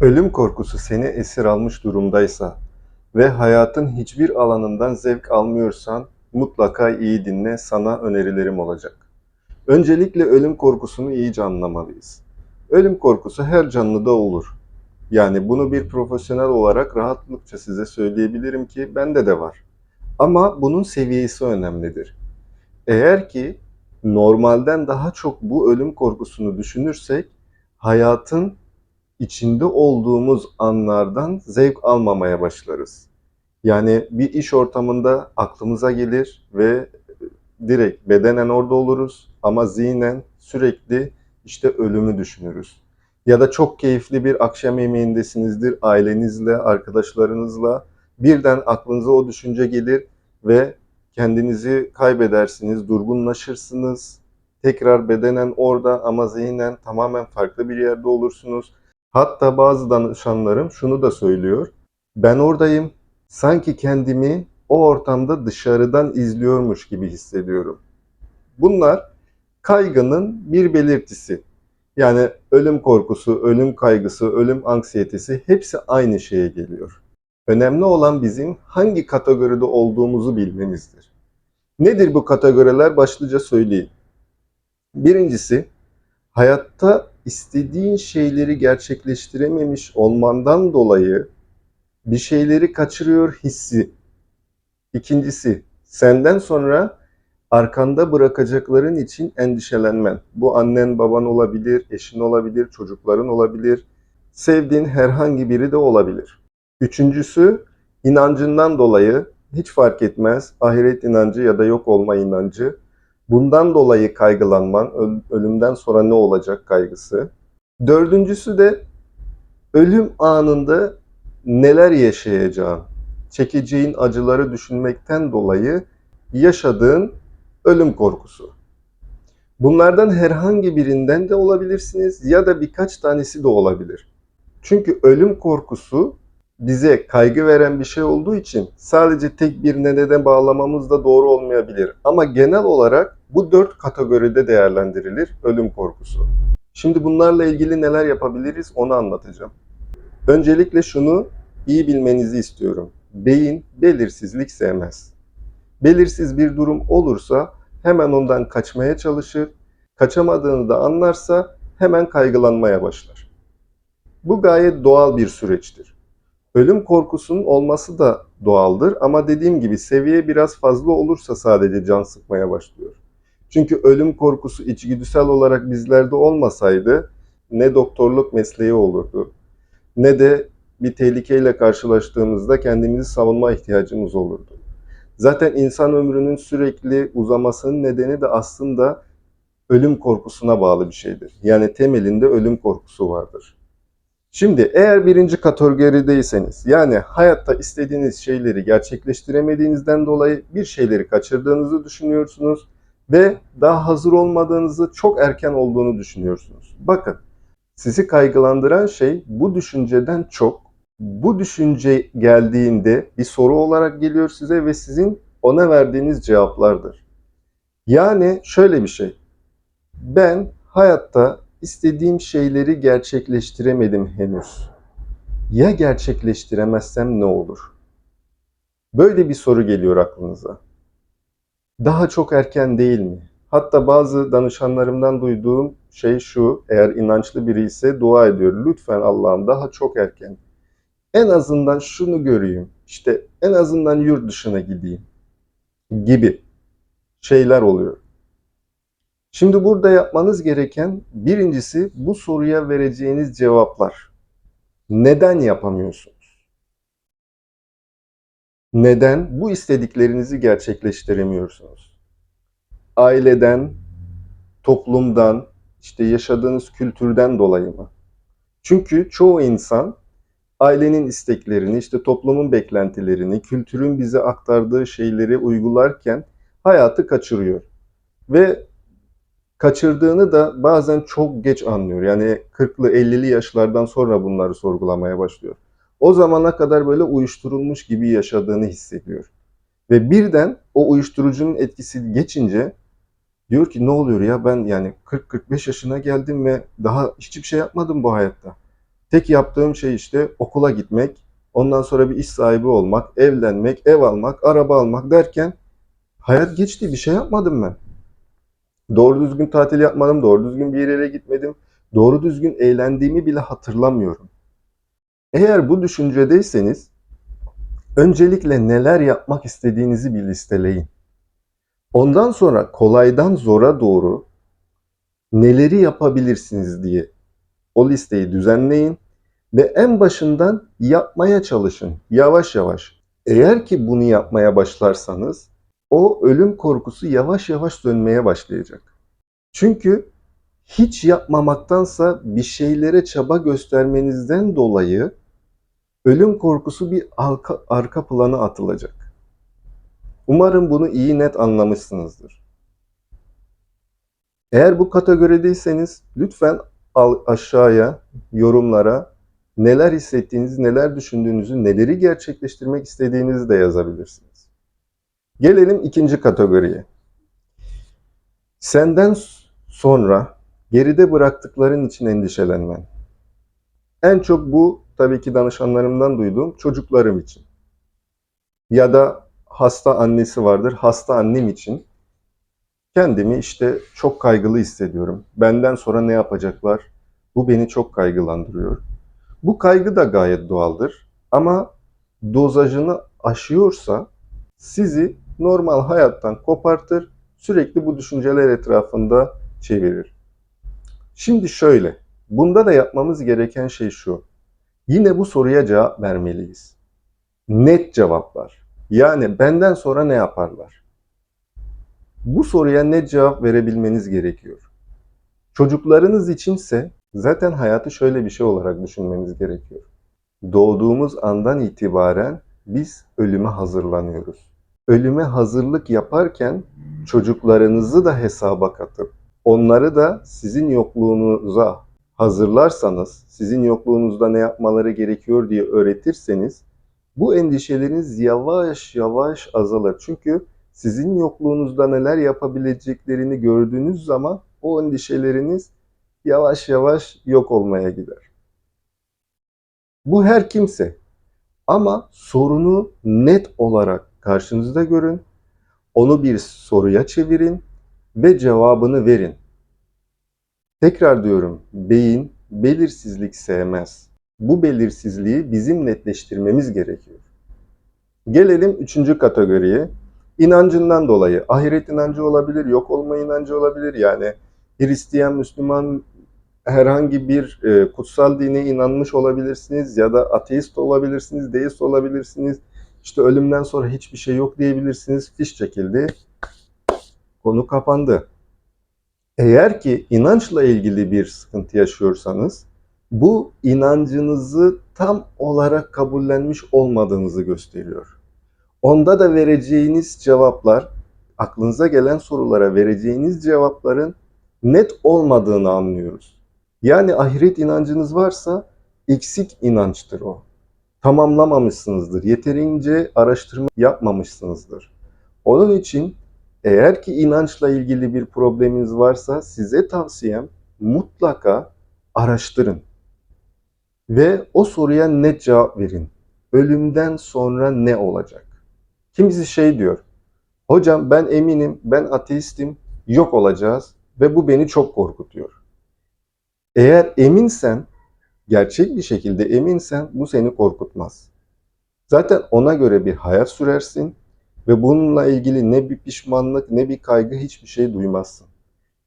Ölüm korkusu seni esir almış durumdaysa ve hayatın hiçbir alanından zevk almıyorsan mutlaka iyi dinle, sana önerilerim olacak. Öncelikle ölüm korkusunu iyice anlamalıyız. Ölüm korkusu her canlıda olur. Yani bunu bir profesyonel olarak rahatlıkça size söyleyebilirim ki bende de var. Ama bunun seviyesi önemlidir. Eğer ki normalden daha çok bu ölüm korkusunu düşünürsek hayatın içinde olduğumuz anlardan zevk almamaya başlarız. Yani bir iş ortamında aklımıza gelir ve direkt bedenen orada oluruz ama zihnen sürekli işte ölümü düşünürüz. Ya da çok keyifli bir akşam yemeğindesinizdir ailenizle, arkadaşlarınızla. Birden aklınıza o düşünce gelir ve kendinizi kaybedersiniz, durgunlaşırsınız. Tekrar bedenen orada ama zihnen tamamen farklı bir yerde olursunuz. Hatta bazı danışanlarım şunu da söylüyor. Ben oradayım. Sanki kendimi o ortamda dışarıdan izliyormuş gibi hissediyorum. Bunlar kaygının bir belirtisi. Yani ölüm korkusu, ölüm kaygısı, ölüm anksiyetesi hepsi aynı şeye geliyor. Önemli olan bizim hangi kategoride olduğumuzu bilmemizdir. Nedir bu kategoriler? Başlıca söyleyeyim. Birincisi, hayatta istediğin şeyleri gerçekleştirememiş olmandan dolayı bir şeyleri kaçırıyor hissi. İkincisi, senden sonra arkanda bırakacakların için endişelenmen. Bu annen, baban olabilir, eşin olabilir, çocukların olabilir, sevdiğin herhangi biri de olabilir. Üçüncüsü, inancından dolayı hiç fark etmez ahiret inancı ya da yok olma inancı. Bundan dolayı kaygılanman, öl- ölümden sonra ne olacak kaygısı. Dördüncüsü de ölüm anında neler yaşayacağın, çekeceğin acıları düşünmekten dolayı yaşadığın ölüm korkusu. Bunlardan herhangi birinden de olabilirsiniz ya da birkaç tanesi de olabilir. Çünkü ölüm korkusu bize kaygı veren bir şey olduğu için sadece tek bir nedene bağlamamız da doğru olmayabilir. Ama genel olarak bu dört kategoride değerlendirilir ölüm korkusu. Şimdi bunlarla ilgili neler yapabiliriz onu anlatacağım. Öncelikle şunu iyi bilmenizi istiyorum. Beyin belirsizlik sevmez. Belirsiz bir durum olursa hemen ondan kaçmaya çalışır. Kaçamadığını da anlarsa hemen kaygılanmaya başlar. Bu gayet doğal bir süreçtir. Ölüm korkusunun olması da doğaldır ama dediğim gibi seviye biraz fazla olursa sadece can sıkmaya başlıyor. Çünkü ölüm korkusu içgüdüsel olarak bizlerde olmasaydı ne doktorluk mesleği olurdu ne de bir tehlikeyle karşılaştığımızda kendimizi savunma ihtiyacımız olurdu. Zaten insan ömrünün sürekli uzamasının nedeni de aslında ölüm korkusuna bağlı bir şeydir. Yani temelinde ölüm korkusu vardır. Şimdi eğer birinci kategorideyseniz yani hayatta istediğiniz şeyleri gerçekleştiremediğinizden dolayı bir şeyleri kaçırdığınızı düşünüyorsunuz ve daha hazır olmadığınızı çok erken olduğunu düşünüyorsunuz. Bakın sizi kaygılandıran şey bu düşünceden çok bu düşünce geldiğinde bir soru olarak geliyor size ve sizin ona verdiğiniz cevaplardır. Yani şöyle bir şey. Ben hayatta istediğim şeyleri gerçekleştiremedim henüz. Ya gerçekleştiremezsem ne olur? Böyle bir soru geliyor aklınıza. Daha çok erken değil mi? Hatta bazı danışanlarımdan duyduğum şey şu, eğer inançlı biri ise dua ediyor. Lütfen Allah'ım daha çok erken. En azından şunu göreyim. İşte en azından yurt dışına gideyim gibi şeyler oluyor. Şimdi burada yapmanız gereken birincisi bu soruya vereceğiniz cevaplar. Neden yapamıyorsunuz? Neden bu istediklerinizi gerçekleştiremiyorsunuz? Aileden, toplumdan, işte yaşadığınız kültürden dolayı mı? Çünkü çoğu insan ailenin isteklerini, işte toplumun beklentilerini, kültürün bize aktardığı şeyleri uygularken hayatı kaçırıyor. Ve kaçırdığını da bazen çok geç anlıyor. Yani 40'lı 50'li yaşlardan sonra bunları sorgulamaya başlıyor. O zamana kadar böyle uyuşturulmuş gibi yaşadığını hissediyor. Ve birden o uyuşturucunun etkisi geçince diyor ki ne oluyor ya ben yani 40-45 yaşına geldim ve daha hiçbir şey yapmadım bu hayatta. Tek yaptığım şey işte okula gitmek, ondan sonra bir iş sahibi olmak, evlenmek, ev almak, araba almak derken hayat geçti. Bir şey yapmadım ben. Doğru düzgün tatil yapmadım, doğru düzgün bir yere gitmedim. Doğru düzgün eğlendiğimi bile hatırlamıyorum. Eğer bu düşüncedeyseniz öncelikle neler yapmak istediğinizi bir listeleyin. Ondan sonra kolaydan zora doğru neleri yapabilirsiniz diye o listeyi düzenleyin ve en başından yapmaya çalışın yavaş yavaş. Eğer ki bunu yapmaya başlarsanız o ölüm korkusu yavaş yavaş sönmeye başlayacak. Çünkü hiç yapmamaktansa bir şeylere çaba göstermenizden dolayı ölüm korkusu bir arka, arka plana atılacak. Umarım bunu iyi net anlamışsınızdır. Eğer bu kategorideyseniz lütfen aşağıya yorumlara neler hissettiğinizi, neler düşündüğünüzü, neleri gerçekleştirmek istediğinizi de yazabilirsiniz. Gelelim ikinci kategoriye. Senden sonra geride bıraktıkların için endişelenmen. En çok bu tabii ki danışanlarımdan duyduğum çocuklarım için. Ya da hasta annesi vardır, hasta annem için. Kendimi işte çok kaygılı hissediyorum. Benden sonra ne yapacaklar? Bu beni çok kaygılandırıyor. Bu kaygı da gayet doğaldır. Ama dozajını aşıyorsa sizi normal hayattan kopartır, sürekli bu düşünceler etrafında çevirir. Şimdi şöyle, bunda da yapmamız gereken şey şu. Yine bu soruya cevap vermeliyiz. Net cevaplar. Yani benden sonra ne yaparlar? Bu soruya net cevap verebilmeniz gerekiyor. Çocuklarınız içinse zaten hayatı şöyle bir şey olarak düşünmeniz gerekiyor. Doğduğumuz andan itibaren biz ölüme hazırlanıyoruz. Ölüme hazırlık yaparken çocuklarınızı da hesaba katıp onları da sizin yokluğunuza hazırlarsanız, sizin yokluğunuzda ne yapmaları gerekiyor diye öğretirseniz bu endişeleriniz yavaş yavaş azalır. Çünkü sizin yokluğunuzda neler yapabileceklerini gördüğünüz zaman o endişeleriniz yavaş yavaş yok olmaya gider. Bu her kimse. Ama sorunu net olarak karşınızda görün. Onu bir soruya çevirin ve cevabını verin. Tekrar diyorum, beyin belirsizlik sevmez. Bu belirsizliği bizim netleştirmemiz gerekiyor. Gelelim üçüncü kategoriye. İnancından dolayı. Ahiret inancı olabilir, yok olma inancı olabilir. Yani Hristiyan, Müslüman herhangi bir e, kutsal dine inanmış olabilirsiniz ya da ateist olabilirsiniz, deist olabilirsiniz. İşte ölümden sonra hiçbir şey yok diyebilirsiniz. Fiş çekildi. Konu kapandı. Eğer ki inançla ilgili bir sıkıntı yaşıyorsanız bu inancınızı tam olarak kabullenmiş olmadığınızı gösteriyor. Onda da vereceğiniz cevaplar, aklınıza gelen sorulara vereceğiniz cevapların net olmadığını anlıyoruz. Yani ahiret inancınız varsa eksik inançtır o. Tamamlamamışsınızdır. Yeterince araştırma yapmamışsınızdır. Onun için eğer ki inançla ilgili bir probleminiz varsa size tavsiyem mutlaka araştırın. Ve o soruya net cevap verin. Ölümden sonra ne olacak? Kimisi şey diyor. Hocam ben eminim, ben ateistim, yok olacağız ve bu beni çok korkutuyor. Eğer eminsen, gerçek bir şekilde eminsen bu seni korkutmaz. Zaten ona göre bir hayat sürersin ve bununla ilgili ne bir pişmanlık ne bir kaygı hiçbir şey duymazsın.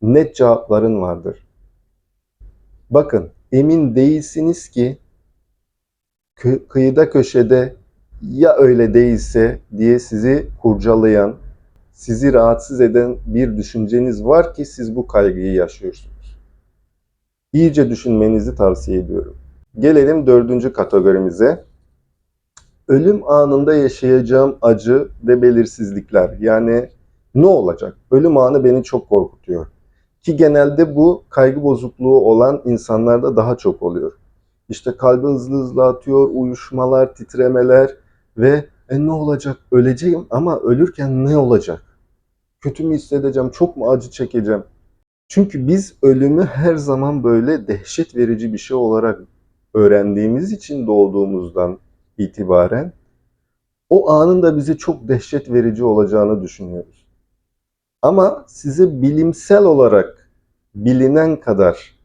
Net cevapların vardır. Bakın emin değilsiniz ki kı- kıyıda köşede ya öyle değilse diye sizi kurcalayan, sizi rahatsız eden bir düşünceniz var ki siz bu kaygıyı yaşıyorsunuz. İyice düşünmenizi tavsiye ediyorum. Gelelim dördüncü kategorimize. Ölüm anında yaşayacağım acı ve belirsizlikler. Yani ne olacak? Ölüm anı beni çok korkutuyor. Ki genelde bu kaygı bozukluğu olan insanlarda daha çok oluyor. İşte kalbi hızlı hızlı atıyor, uyuşmalar, titremeler ve e ne olacak? Öleceğim ama ölürken ne olacak? Kötü mü hissedeceğim? Çok mu acı çekeceğim? Çünkü biz ölümü her zaman böyle dehşet verici bir şey olarak öğrendiğimiz için doğduğumuzdan itibaren o anın da bize çok dehşet verici olacağını düşünüyoruz. Ama size bilimsel olarak bilinen kadar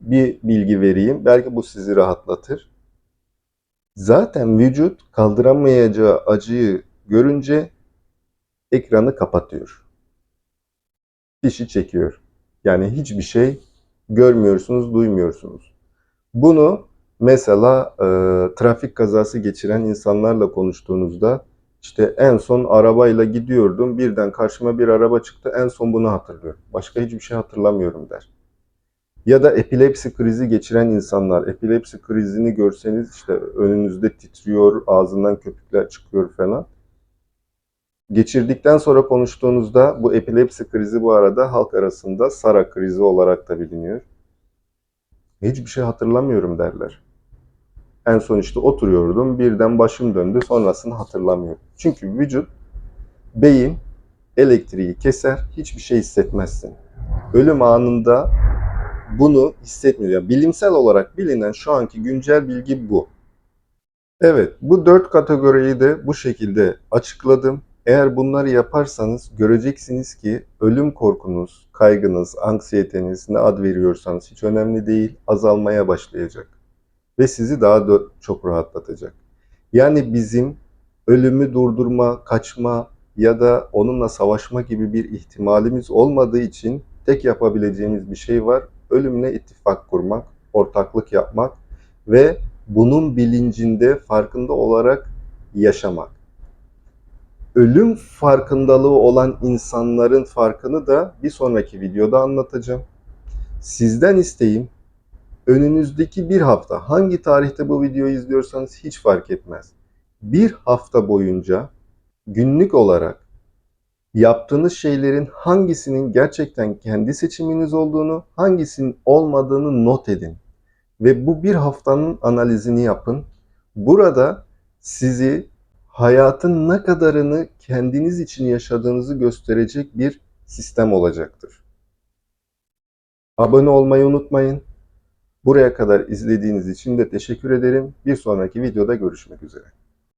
bir bilgi vereyim. Belki bu sizi rahatlatır. Zaten vücut kaldıramayacağı acıyı görünce ekranı kapatıyor. Fişi çekiyor. Yani hiçbir şey görmüyorsunuz, duymuyorsunuz. Bunu mesela e, trafik kazası geçiren insanlarla konuştuğunuzda işte en son arabayla gidiyordum, birden karşıma bir araba çıktı, en son bunu hatırlıyorum. Başka hiçbir şey hatırlamıyorum der. Ya da epilepsi krizi geçiren insanlar, epilepsi krizini görseniz işte önünüzde titriyor, ağzından köpükler çıkıyor falan. Geçirdikten sonra konuştuğunuzda bu epilepsi krizi bu arada halk arasında Sara krizi olarak da biliniyor. Hiçbir şey hatırlamıyorum derler. En son işte oturuyordum, birden başım döndü, sonrasını hatırlamıyorum. Çünkü vücut, beyin elektriği keser, hiçbir şey hissetmezsin. Ölüm anında bunu hissetmiyor. Yani bilimsel olarak bilinen şu anki güncel bilgi bu. Evet, bu dört kategoriyi de bu şekilde açıkladım. Eğer bunları yaparsanız göreceksiniz ki ölüm korkunuz, kaygınız, anksiyeteniz ne ad veriyorsanız hiç önemli değil azalmaya başlayacak. Ve sizi daha da çok rahatlatacak. Yani bizim ölümü durdurma, kaçma ya da onunla savaşma gibi bir ihtimalimiz olmadığı için tek yapabileceğimiz bir şey var. Ölümle ittifak kurmak, ortaklık yapmak ve bunun bilincinde, farkında olarak yaşamak ölüm farkındalığı olan insanların farkını da bir sonraki videoda anlatacağım. Sizden isteğim önünüzdeki bir hafta hangi tarihte bu videoyu izliyorsanız hiç fark etmez. Bir hafta boyunca günlük olarak yaptığınız şeylerin hangisinin gerçekten kendi seçiminiz olduğunu, hangisinin olmadığını not edin. Ve bu bir haftanın analizini yapın. Burada sizi hayatın ne kadarını kendiniz için yaşadığınızı gösterecek bir sistem olacaktır. Abone olmayı unutmayın. Buraya kadar izlediğiniz için de teşekkür ederim. Bir sonraki videoda görüşmek üzere.